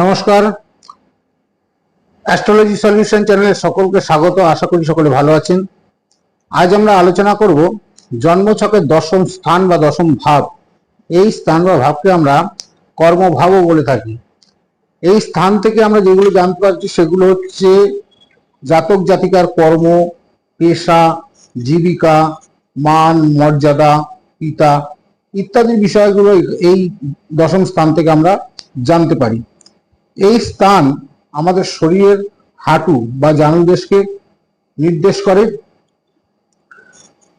নমস্কার। Astrology solution চ্যানেলে সকলকে স্বাগত। আশা করি সকলে ভালো আছেন। আজ আমরা আলোচনা করব জন্মছকের দশম স্থান বা দশম ভাব। এই স্থান বা ভাবকে আমরা কর্মভাবও বলে থাকি। এই স্থান থেকে আমরা যেগুলো জানতে পারছি সেগুলো হচ্ছে জাতক জাতিকার কর্ম, পেশা, জীবিকা, মান, মর্যাদা, পিতা ইত্যাদি বিষয়গুলো এই দশম স্থান থেকে আমরা জানতে পারি। এই স্থান আমাদের শরীরের হাঁটু বা জানুদেশকে নির্দেশ করে।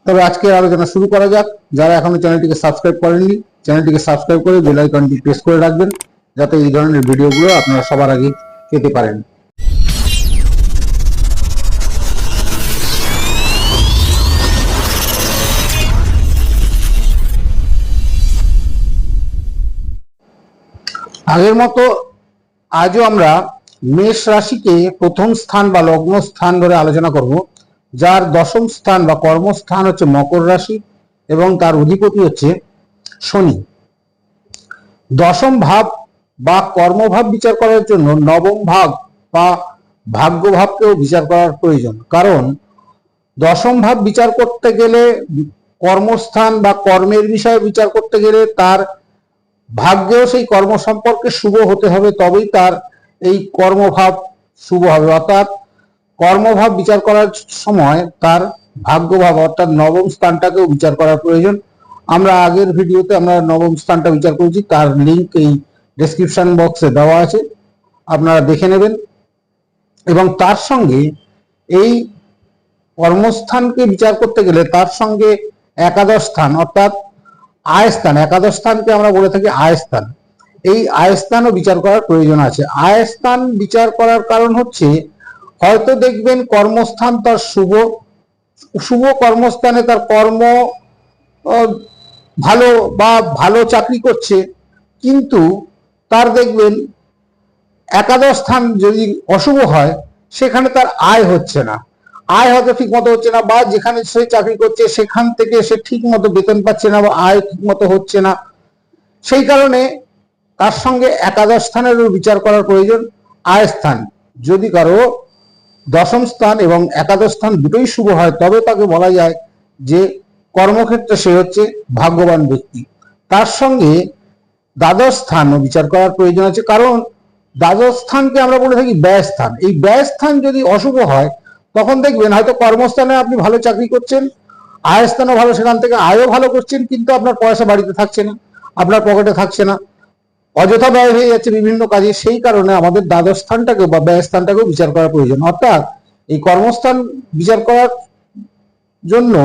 তবে আজকের আলোচনা শুরু করা যাক। যারা এখনও চ্যানেলটিকে সাবস্ক্রাইব করেননি, চ্যানেলটিকে সাবস্ক্রাইব করে বেল আইকনটি প্রেস করে রাখবেন, যাতে এই ধরনের ভিডিওগুলো আপনারা সবার আগে পেতে পারেন। আগের মতো আজও আমরা মেষ রাশিকে প্রথম স্থান বা লগ্ন স্থান ধরে আলোচনা করব, যার দশম স্থান বা কর্মস্থান হচ্ছে মকর রাশি এবং তার অধিপতি হচ্ছে শনি। দশম ভাব বা কর্মভাব বিচার করার জন্য নবম ভাব বা ভাগ্যভাবকেও বিচার করার প্রয়োজন। কারণ দশম ভাব বিচার করতে গেলে কর্মস্থান বা কর্মের বিষয়ে বিচার করতে গেলে তার ভাগ্যেও সেই কর্ম সম্পর্কে শুভ হতে হবে, তবেই তার এই কর্মভাব শুভ হবে। অর্থাৎ কর্মভাব বিচার করার সময় তার ভাগ্যভাব, অর্থাৎ নবম স্থানটাকেও বিচার করার প্রয়োজন। আমরা আগের ভিডিওতে আমরা নবম স্থানটা বিচার করেছি, তার লিংক এই ডেসক্রিপশন বক্সে দেওয়া আছে, আপনারা দেখে নেবেন। এবং তার সঙ্গে এই কর্মস্থানকে বিচার করতে গেলে তার সঙ্গে একাদশ স্থান, অর্থাৎ আয় স্থান একাদশ স্থানকে আমরা বলে থাকি আয়স্থান এই আয় স্থানও বিচার করার প্রয়োজন আছে। আয়স্থান বিচার করার কারণ হচ্ছে, হয়তো দেখবেন কর্মস্থান তার শুভ শুভ কর্মস্থানে তার কর্ম ভালো বা ভালো চাকরি করছে, কিন্তু তার দেখবেন একাদশ স্থান যদি অশুভ হয়, সেখানে তার আয় হচ্ছে না। আয় হয়তো ঠিক মতো হচ্ছে না, বা যেখানে সে চাকরি করছে সেখান থেকে সে ঠিক মতো বেতন পাচ্ছে না বা আয় ঠিক মতো হচ্ছে না। সেই কারণে তার সঙ্গে একাদশ স্থানেরও বিচার করার প্রয়োজন, আয় স্থান। যদি কারও দশম স্থান এবং একাদশ স্থান দুটোই শুভ হয়, তবে তাকে বলা যায় যে কর্মক্ষেত্রে সে হচ্ছে ভাগ্যবান ব্যক্তি। তার সঙ্গে দ্বাদশ স্থানও বিচার করার প্রয়োজন আছে, কারণ দ্বাদশ স্থানকে আমরা বলে থাকি ব্যয় স্থান। এই ব্যয় স্থান যদি অশুভ হয় তখন দেখবেন হয়তো কর্মস্থানে আপনি ভালো চাকরি করছেন আয় স্থানও ভালো, সেখান থেকে আয়ও ভালো করছেন, কিন্তু আপনার পয়সা বাড়িতে থাকছে না, আপনার পকেটে থাকছে না। অযথা ব্যয় হয়ে যাচ্ছে বিভিন্ন কাজে, সেই কারণে আমাদের দ্বাদশ স্থানটাকে বা ব্যয় স্থানটাকেও বিচার করা প্রয়োজন। অর্থাৎ এই কর্মস্থান বিচার করার জন্য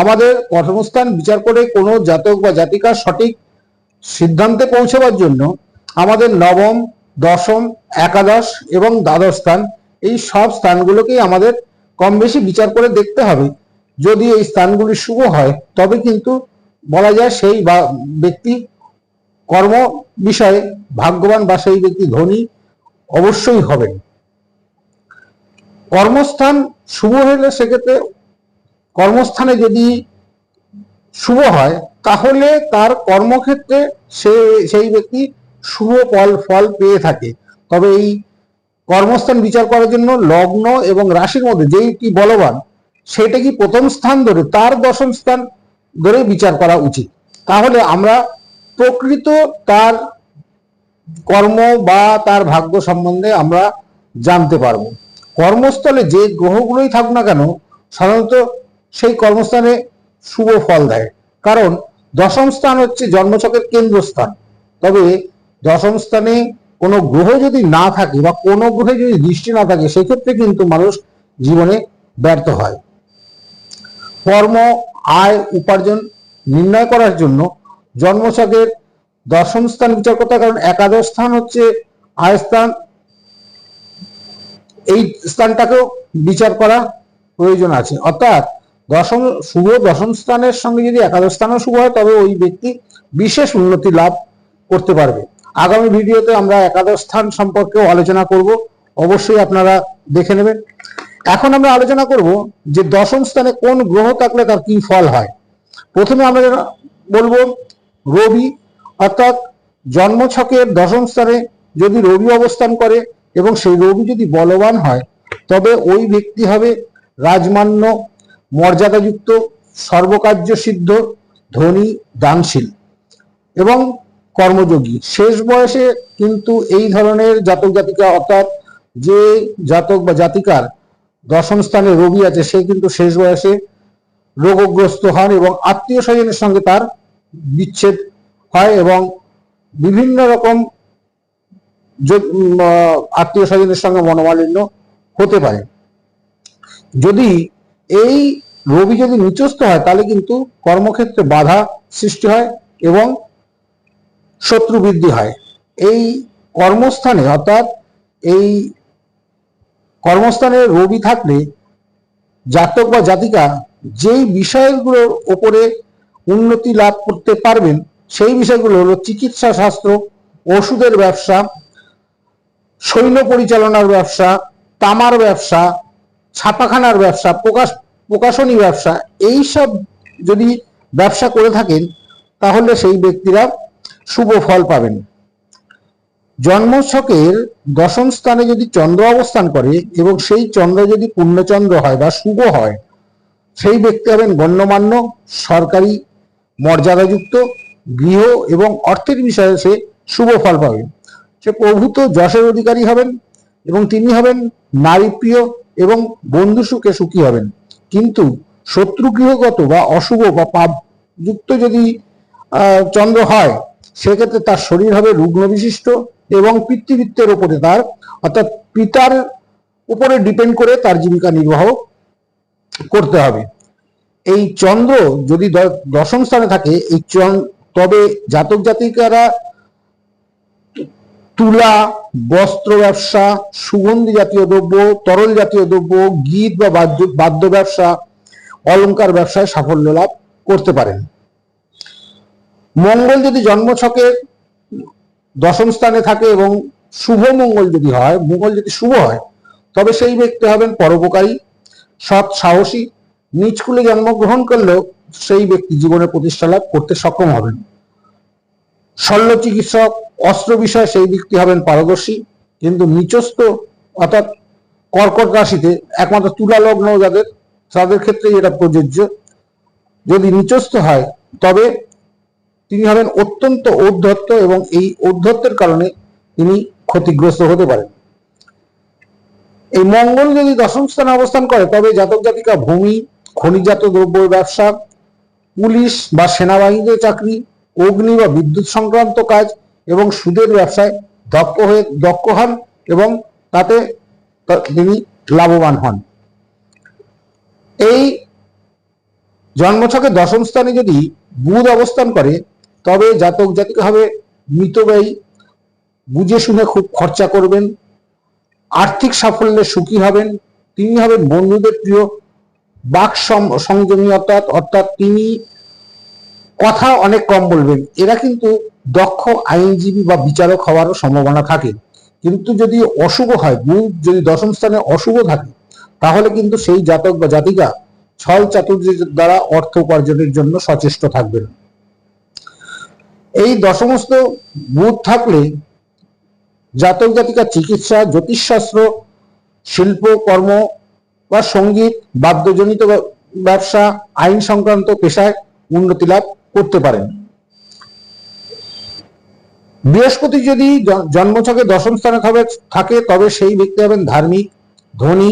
আমাদের কর্মস্থান বিচার করে কোনো জাতক বা জাতিকার সঠিক সিদ্ধান্তে পৌঁছবার জন্য আমাদের নবম, দশম, একাদশ এবং দ্বাদশ স্থান এই সব স্থানগুলোকেই আমাদের কম বেশি বিচার করে দেখতে হবে। যদি এই স্থানগুলি শুভ হয়, তবে কিন্তু বলা যায় সেই বা, ব্যক্তি কর্ম বিষয়ে ভাগ্যবান বা সেই ব্যক্তি ধনী অবশ্যই হবেন। কর্মস্থান শুভ হলে সেক্ষেত্রে কর্মস্থানে যদি শুভ হয়, তাহলে তার কর্মক্ষেত্রে সে, সেই ব্যক্তি শুভ ফল ফল পেয়ে থাকে। তবে এই কর্মস্থান বিচার করার জন্য লগ্ন এবং রাশির মধ্যে যেইটি বলবান, সেটা কি প্রথম স্থান ধরে, তার দশম স্থান ধরে বিচার করা উচিত। তাহলে আমরা প্রকৃত তার কর্ম বা তার ভাগ্য সম্বন্ধে আমরা জানতে পারব। কর্মস্থলে যে গ্রহগুলোই থাকুক না কেন, সাধারণত সেই কর্মস্থানে শুভ ফল দেয়। কারণ দশম স্থান হচ্ছে জন্মছকের কেন্দ্রস্থান। তবে দশম স্থানে কোনো গ্রহ যদি না থাকে বা কোনো গ্রহে যদি দৃষ্টি না থাকে, সেক্ষেত্রে কিন্তু মানুষ জীবনে ব্যর্থ হয়। কর্ম, আয়, উপার্জন নির্ণয় করার জন্য জন্মছকের দশম স্থান বিচার করতে কারণ একাদশ স্থান হচ্ছে আয় স্থান। এই স্থানটাকেও বিচার করা প্রয়োজন আছে। অর্থাৎ দশম শুভ দশম স্থানের সঙ্গে যদি একাদশ স্থানও শুভ হয়, তবে ওই ব্যক্তি বিশেষ উন্নতি লাভ করতে পারবে। আগামী ভিডিওতে আমরা একাদশ স্থান সম্পর্কেও আলোচনা করব। অবশ্যই আপনারা দেখে নেবেন। এখন আমরা আলোচনা করব যে দশম স্থানে কোন গ্রহ থাকলে তার কি ফল হয়। প্রথমে আমরা বলব, রবি, অর্থাৎ জন্মছকের দশম স্থানে যদি রবি অবস্থান করে এবং সেই রবি যদি বলবান হয়, তবে ওই ব্যক্তি হবে রাজমান্য, মর্যাদাযুক্ত সর্বকার্য সিদ্ধ ধনী, দানশীল। এবং কর্মযোগী। শেষ বয়সে কিন্তু এই ধরনের জাতক জাতিকা অর্থাৎ যে জাতক বা জাতিকার দশম স্থানে রবি আছে, সে কিন্তু শেষ বয়সে রোগগ্রস্ত হন এবং আত্মীয় স্বজনের সঙ্গে তার বিচ্ছেদ হয় এবং বিভিন্ন রকম আত্মীয় স্বজনের সঙ্গে মনোমালিন্য হতে পারে। যদি এই রবি যদি নিচস্থ হয়, তাহলে কিন্তু কর্মক্ষেত্রে বাধা সৃষ্টি হয় এবং শত্রু বৃদ্ধি হয়। এই কর্মস্থানে, অর্থাৎ এই কর্মস্থানে রবি থাকলে জাতক বা জাতিকা যেই বিষয়গুলোর ওপরে উন্নতি লাভ করতে পারবেন, সেই বিষয়গুলো হলো চিকিৎসা শাস্ত্র, ওষুধের ব্যবসা, সৈন্য পরিচালনার ব্যবসা, তামার ব্যবসা, ছাপাখানার ব্যবসা, প্রকাশ, প্রকাশনী ব্যবসা এই সব যদি ব্যবসা করে থাকেন, তাহলে সেই ব্যক্তিরা শুভ ফল পাবেন। জন্মছকের দশম স্থানে যদি চন্দ্র অবস্থান করে এবং সেই চন্দ্র যদি পূর্ণচন্দ্র হয় বা শুভ হয়, সেই ব্যক্তি হবেন গণ্যমান্য, সরকারি, মর্যাদাযুক্ত, গৃহ এবং অর্থের বিষয়ে সে শুভ ফল পাবে। সে প্রভূত যশের অধিকারী হবেন এবং তিনি হবেন নারীপ্রিয় এবং বন্ধু সুখে সুখী হবেন। কিন্তু শত্রু গৃহগত বা অশুভ বা পাপ যুক্ত যদি চন্দ্র হয় সেক্ষেত্রে তার শরীর হবে রুগ্ন বিশিষ্ট এবং পিতৃবৃত্তের উপরে তার, অর্থাৎ পিতার উপরে ডিপেন্ড করে তার জীবিকা নির্বাহ করতে হবে। এই চন্দ্র যদি দশম স্থানে থাকে, এই তবে জাতক জাতিকারা তুলা, বস্ত্র ব্যবসা, সুগন্ধি জাতীয় দ্রব্য, তরল জাতীয় দ্রব্য, গীত বা বাদ্য বাদ্য ব্যবসা অলঙ্কার ব্যবসায় সাফল্য লাভ করতে পারেন। মঙ্গল যদি জন্মছকে দশম স্থানে থাকে এবং শুভ মঙ্গল যদি হয়, মঙ্গল যদি শুভ হয়, তবে সেই ব্যক্তি হবেন পরোপকারী, সৎ সাহসী, নিজ কুলে জন্মগ্রহণ করলেও সেই ব্যক্তি জীবনে প্রতিষ্ঠা লাভ করতে সক্ষম হবেন। শল্য চিকিৎসক, অস্ত্র বিষয়ে সেই ব্যক্তি হবেন পারদর্শী, কিন্তু নিচস্থ, অর্থাৎ কর্কট রাশিতে একমাত্র তুলা লগ্ন যাদের, তাদের ক্ষেত্রে এটা প্রযোজ্য। যদি নিচস্থ হয়, তবে তিনি হবেন অত্যন্ত ঔদ্ধত্য এবং এই ঔদ্ধত্যের কারণে তিনি ক্ষতিগ্রস্ত হতে পারেন। এই মঙ্গল যদি দশম স্থানে অবস্থান করে, তবে জাতক জাতিকা ভূমি, খনিজাত দ্রব্য ব্যবসা, পুলিশ বা সেনাবাহিনীতে চাকরি, অগ্নি বা বিদ্যুৎ সংক্রান্ত কাজ এবং সুদের ব্যবসায় দক্ষ হয়ে দক্ষ হন এবং তাতে তিনি লাভবান হন। এই জন্মছকে দশম স্থানে যদি বুধ অবস্থান করে তবে জাতক জাতিকা হবে মৃতব্যয়ী বুঝে শুনে খুব খরচা করবেন, আর্থিক সাফল্যে সুখী হবেন, তিনি হবেন বন্ধুদের প্রিয় বাক সংযমী অর্থাৎ অর্থাৎ তিনি কথা অনেক কম বলবেন। এরা কিন্তু দক্ষ আইনজীবী বা বিচারক হওয়ারও সম্ভাবনা থাকে। কিন্তু যদি অশুভ হয় বুধ যদি দশম স্থানে অশুভ থাকে, তাহলে কিন্তু সেই জাতক বা জাতিকা ছল চাতুর্যের দ্বারা অর্থ উপার্জনের জন্য সচেষ্ট থাকবেন। এই দশমস্ত বুধ থাকলে জাতক জাতিকা চিকিৎসা, জ্যোতিষশাস্ত্র, শিল্প, কর্ম বা সংগীত, বাদ্যজনিত ব্যবসা, আইন সংক্রান্ত পেশায় উন্নতি লাভ করতে পারেন। বৃহস্পতি যদি জন্মছকে দশম স্থানে থাকে, তবে সেই ব্যক্তি হবেন ধার্মিক, ধনী,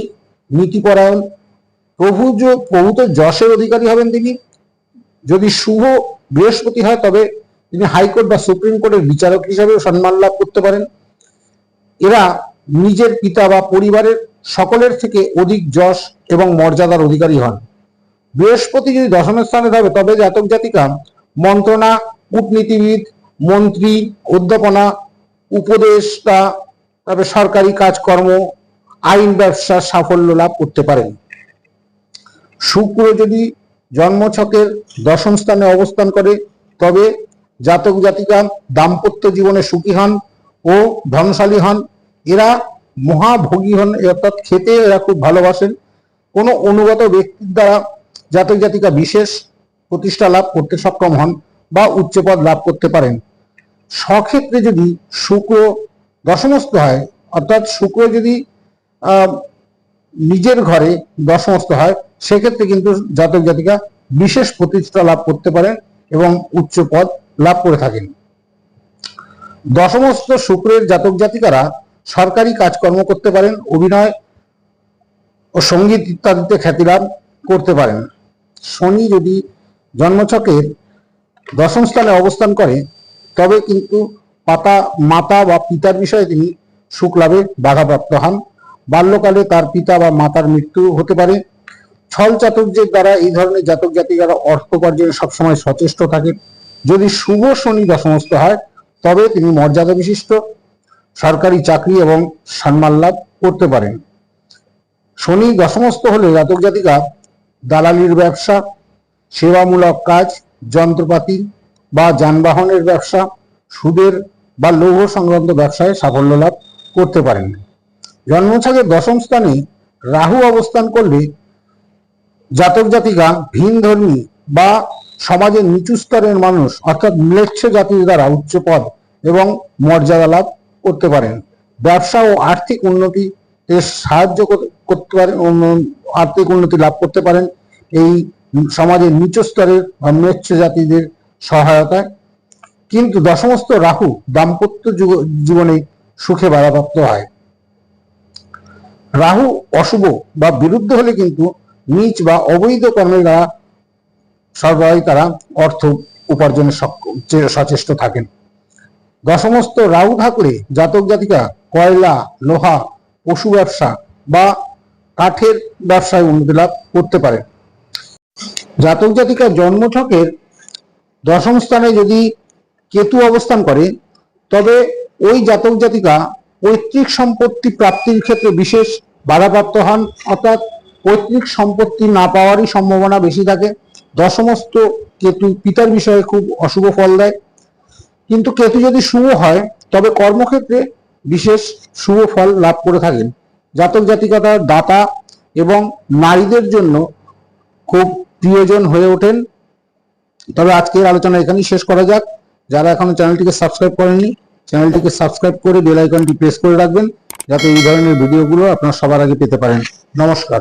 নীতিপরায়ণ প্রভু প্রভূত যশের অধিকারী হবেন তিনি। যদি শুভ বৃহস্পতি হয়, তবে তিনি হাইকোর্ট বা সুপ্রিম কোর্টের বিচারক হিসাবেও সম্মান লাভ করতে পারেন। এরা নিজের পিতা বা পরিবারের সকলের থেকে অধিক যশ এবং মর্যাদার অধিকারী হন। বৃহস্পতি যদি দশমের স্থানে থাকে, তবে জাতক জাতিকা, মন্ত্রণা, কূটনীতিবিদ, মন্ত্রী অধ্যাপনা উপদেষ্টা, তারপরে সরকারি কাজকর্ম, আইন ব্যবসার সাফল্য লাভ করতে পারেন। শুক্র যদি জন্মছকের দশম স্থানে অবস্থান করে, তবে জাতক জাতিকা দাম্পত্য জীবনে সুখী হন ও ধনশালী হন। এরা মহাভোগী হন, অর্থাৎ খেতে এরা খুব ভালোবাসেন। কোনো অনুগত ব্যক্তির দ্বারা জাতক জাতিকা বিশেষ প্রতিষ্ঠা লাভ করতে সক্ষম হন বা উচ্চপদ লাভ করতে পারেন। স্বক্ষেত্রে যদি শুক্র দশমস্ত হয়, অর্থাৎ শুক্র যদি নিজের ঘরে দশমস্ত হয়, সেক্ষেত্রে কিন্তু জাতক জাতিকা বিশেষ প্রতিষ্ঠা লাভ করতে পারেন এবং উচ্চ পদ লাভ করে থাকেন। দশমস্ত শুক্রের জাতক জাতিকারা সরকারি কাজকর্ম করতে পারেন, অভিনয় ও সংগীত ইত্যাদিতে খ্যাতি লাভ করতে পারেন। শনি যদি জন্মছকের দশম স্থানে অবস্থান করে, তবে কিন্তু পাতা মাতা বা পিতার বিষয়ে তিনি সুখ লাভে বাধাপ্রাপ্ত হন। বাল্যকালে তার পিতা বা মাতার মৃত্যু হতে পারে। ছল চাতুর্যের দ্বারা এই ধরনের জাতক জাতিকারা অর্থ উপার্জনে সবসময় সচেষ্ট থাকে যদি শুভ শনি দশমস্ত হয়, তবে তিনি মর্যাদা বিশিষ্ট, সরকারি চাকরি এবং সম্মান লাভ করতে পারেন। শনি দশমস্ত হলে জাতক জাতিকা, দালালির ব্যবসা, সেবামূলক কাজ, যন্ত্রপাতি বা যানবাহনের ব্যবসা, সুদের বা লৌহ সংক্রান্ত ব্যবসায় সাফল্য লাভ করতে পারেন। জন্মছাগের দশম স্থানে রাহু অবস্থান করলে জাতক জাতিকা ভিন ধর্মী বা সমাজের নিচু স্তরের মানুষ, অর্থাৎ ম্লেচ্ছ জাতির দ্বারা উচ্চ পদ এবং মর্যাদা লাভ করতে পারেন। ব্যবসা ও আর্থিক উন্নতি এর সাহায্য করতে পারেন আর্থিক উন্নতি লাভ করতে পারেন। এই সমাজের নিচু স্তরের বা ম্লেচ্ছ জাতিদের সহায়তায় কিন্তু দশমস্ত রাহু দাম্পত্য জীবনে সুখে বাধাপ্রাপ্ত হয়। রাহু অশুভ বা বিরুদ্ধ হলে কিন্তু নিচ বা অবৈধ কর্মের দ্বারা সর্বদাই তারা অর্থ উপার্জনে সক্ষম চে- সচেষ্ট থাকেন। দশমস্ত রাহু থাকলে জাতক জাতিকা, কয়লা, লোহা, পশু ব্যবসা বা কাঠের ব্যবসায় উন্নতি লাভ করতে পারে। জাতক জাতিকা জন্মছকের দশম স্থানে যদি কেতু অবস্থান করে, তবে ওই জাতক জাতিকা পৈতৃক সম্পত্তি প্রাপ্তির ক্ষেত্রে বিশেষ বাধাপ্রাপ্ত হন, অর্থাৎ পৈতৃক সম্পত্তি না পাওয়ারই সম্ভাবনা বেশি থাকে। দশমস্ত কেতু পিতার বিষয়ে খুব অশুভ ফল দেয়। কিন্তু কেতু যদি শুভ হয়, তবে কর্মক্ষেত্রে বিশেষ শুভ ফল লাভ করে থাকেন। জাতক জাতিকাতার দাতা এবং নারীদের জন্য খুব প্রিয়জন হয়ে ওঠেন। তবে আজকের আলোচনা এখানেই শেষ করা যাক। যারা এখনও চ্যানেলটিকে সাবস্ক্রাইব করেননি, চ্যানেলটিকে সাবস্ক্রাইব করে বেল আইকনটি প্রেস করে রাখবেন, যাতে এই ধরনের ভিডিওগুলো আপনারা সবার আগে পেতে পারেন। নমস্কার।